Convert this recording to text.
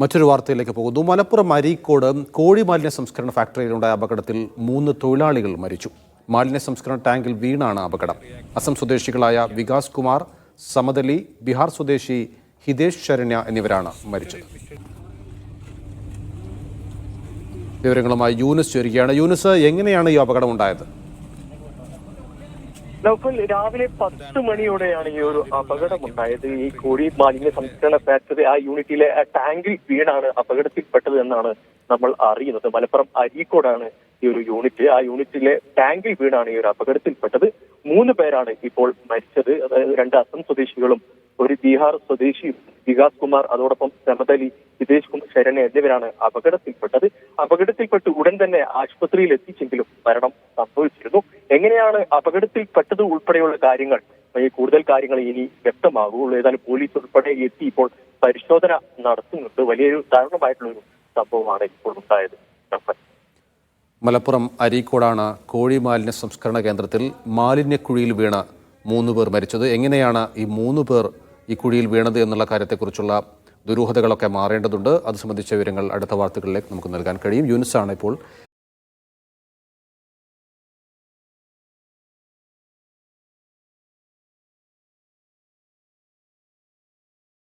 മറ്റൊരു വാർത്തയിലേക്ക് പോകുന്നു. മലപ്പുറം അരീക്കോട് കോഴി മാലിന്യ സംസ്കരണ ഫാക്ടറിയിലുണ്ടായ അപകടത്തിൽ മൂന്ന് തൊഴിലാളികൾ മരിച്ചു. മാലിന്യ സംസ്കരണ ടാങ്കിൽ വീണാണ് അപകടം. അസം സ്വദേശികളായ വികാസ് കുമാർ സമതലി ബീഹാർ സ്വദേശി ഹിതേഷ് ശരണ്യ എന്നിവരാണ് മരിച്ചത്. വിവരങ്ങളുമായി യൂനുസ് ചേരുകയാണ്. യൂനുസ് എങ്ങനെയാണ് ഈ അപകടം ഉണ്ടായത് നൗഫൽ രാവിലെ പത്ത് മണിയോടെയാണ് ഈ ഒരു അപകടമുണ്ടായത്. ഈ കോഴി മാലിന്യ സംസ്കരണ ഫാക്ടറി ആ യൂണിറ്റിലെ ടാങ്കിൽ വീണാണ് അപകടത്തിൽപ്പെട്ടത് എന്നാണ് നമ്മൾ അറിയുന്നത്. മലപ്പുറം അരീക്കോടാണ് ഈ ഒരു യൂണിറ്റ്. ആ യൂണിറ്റിലെ ടാങ്കിൽ വീണാണ് ഈ ഒരു അപകടത്തിൽപ്പെട്ടത്. മൂന്ന് പേരാണ് ഇപ്പോൾ മരിച്ചത്. അതായത് രണ്ട് അസം സ്വദേശികളും ഒരു ബീഹാർ സ്വദേശിയും വികാസ് കുമാർ അതോടൊപ്പം സമതലി ഹിതേഷ് കുമാർ ശരണ എന്നിവരാണ് അപകടത്തിൽപ്പെട്ടത്. അപകടത്തിൽപ്പെട്ട് ഉടൻ തന്നെ ആശുപത്രിയിൽ എത്തിച്ചെങ്കിലും മരണം സംഭവിച്ചിരുന്നു. എങ്ങനെയാണ് അപകടത്തിൽപ്പെട്ടത് ഉൾപ്പെടെയുള്ള കാര്യങ്ങൾ? കൂടുതൽ കാര്യങ്ങൾ ഇനി വ്യക്തമാകുള്ളൂ ഏതായാലും പോലീസ് ഉൾപ്പെടെ എത്തി ഇപ്പോൾ പരിശോധന നടത്തുന്നുണ്ട്. വലിയൊരു ദാരുണമായിട്ടുള്ള ഒരു സംഭവമാണ് ഇപ്പോൾ ഉണ്ടായത്. മലപ്പുറം അരീക്കോടാണ് കോഴി മാലിന്യ സംസ്കരണ കേന്ദ്രത്തിൽ മാലിന്യക്കുഴിയിൽ വീണ് മൂന്ന് പേർ മരിച്ചത്. എങ്ങനെയാണ് ഈ മൂന്ന് പേർ ഈ കുഴിയിൽ വീണത് എന്നുള്ള കാര്യത്തെക്കുറിച്ചുള്ള ദുരൂഹതകളൊക്കെ മാറേണ്ടതുണ്ട്. അത് സംബന്ധിച്ച വിവരങ്ങൾ അടുത്ത വാർത്തകളിലേക്ക് നമുക്ക് നൽകാൻ കഴിയും. യൂനിസാണ് ഇപ്പോൾ